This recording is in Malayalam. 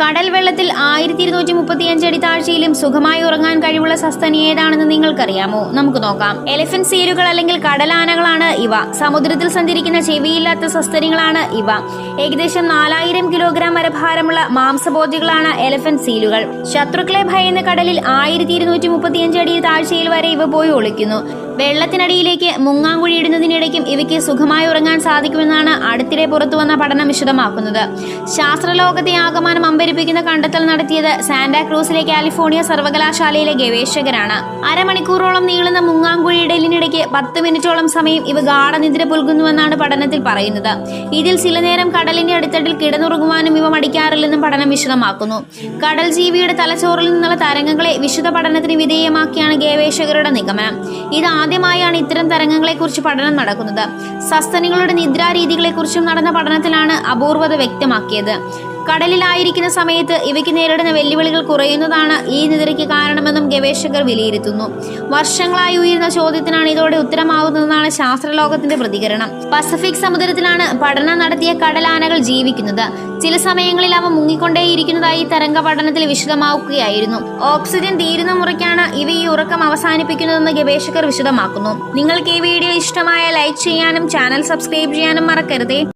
കടൽ വെള്ളത്തിൽ ആയിരത്തി ഇരുന്നൂറ്റി മുപ്പത്തിയഞ്ച് അടി താഴ്ചയിലും സുഖമായി ഉറങ്ങാൻ കഴിവുള്ള സസ്തനി ഏതാണെന്ന് നിങ്ങൾക്കറിയാമോ? നമുക്ക് നോക്കാം. എലിഫന്റ് സീലുകൾ അല്ലെങ്കിൽ കടലാനകളാണ് ഇവ. സമുദ്രത്തിൽ സഞ്ചരിക്കുന്ന ചെവിയില്ലാത്ത സസ്തനികളാണ് ഇവ. ഏകദേശം നാലായിരം കിലോഗ്രാം വരെ ഭാരമുള്ള മാംസബോധികളാണ് എലിഫന്റ് സീലുകൾ. ശത്രുക്കളെ ഭയന്ന് കടലിൽ ആയിരത്തി ഇരുന്നൂറ്റി മുപ്പത്തിയഞ്ച് അടി താഴ്ചയിൽ വരെ ഇവ പോയി ഒളിക്കുന്നു. വെള്ളത്തിനടിയിലേക്ക് മുങ്ങാങ്കുഴി ഇടുന്നതിനിടയ്ക്കും ഇവയ്ക്ക് സുഖമായി ഉറങ്ങാൻ സാധിക്കുമെന്നാണ് അടുത്തിടെ പുറത്തുവന്ന പഠനം വിശദമാക്കുന്നത്. ശാസ്ത്രലോകത്തെ ആകമാനം അമ്പരിപ്പിക്കുന്ന കണ്ടെത്തൽ നടത്തിയത് സാന്റാക്രൂസിലെ കാലിഫോർണിയ സർവകലാശാലയിലെ ഗവേഷകരാണ്. അരമണിക്കൂറോളം നീളുന്ന മുങ്ങാങ്കുഴി ഇടലിനിടയ്ക്ക് പത്ത് മിനിറ്റോളം സമയം ഇവ ഗാഠനിദ്ര പുൽകുന്നുവെന്നാണ് പഠനത്തിൽ പറയുന്നത്. ഇതിൽ ചില നേരം കടലിന്റെ അടിത്തട്ടിൽ കിടന്നുറങ്ങുവാനും ഇവ മടിക്കാറില്ലെന്നും പഠനം വിശദമാക്കുന്നു. കടൽ ജീവിയുടെ തലച്ചോറിൽ നിന്നുള്ള തരംഗങ്ങളെ വിശുദ്ധ പഠനത്തിന് വിധേയമാക്കിയാണ് ഗവേഷകരുടെ നിഗമനം. ഇത് ആദ്യമായാണ് ഇത്തരം തരംഗങ്ങളെക്കുറിച്ച് പഠനം നടക്കുന്നത്. സസ്തനികളുടെ നിദ്രാരീതികളെക്കുറിച്ചും നടന്ന പഠനത്തിലാണ് അപൂർവത വ്യക്തമാക്കിയത്. കടലിലായിരിക്കുന്ന സമയത്ത് ഇവയ്ക്ക് നേരിടുന്ന വെല്ലുവിളികൾ കുറയുന്നതാണ് ഈ നിദ്രയ്ക്ക് കാരണമെന്നും ഗവേഷകർ വിലയിരുത്തുന്നു. വർഷങ്ങളായി ഉയരുന്ന ചോദ്യത്തിനാണ് ഇതോടെ ഉത്തരമാകുന്നതെന്നാണ് ശാസ്ത്രലോകത്തിന്റെ പ്രതികരണം. പസഫിക് സമുദ്രത്തിലാണ് പഠനം നടത്തിയ കടലാനകൾ ജീവിക്കുന്നത്. ചില സമയങ്ങളിൽ അവ മുങ്ങിക്കൊണ്ടേയിരിക്കുന്നതായി തരംഗ പഠനത്തിൽ വിശദമാക്കുകയായിരുന്നു ഓക്സിജൻ തീരുന്ന മുറയ്ക്കാണ് ഇവ ഈ ഉറക്കം അവസാനിപ്പിക്കുന്നതെന്ന് ഗവേഷകർ വിശദമാക്കുന്നു. നിങ്ങൾക്ക് ഈ വീഡിയോ ഇഷ്ടമായ ലൈക്ക് ചെയ്യാനും ചാനൽ സബ്സ്ക്രൈബ് ചെയ്യാനും മറക്കരുതേ.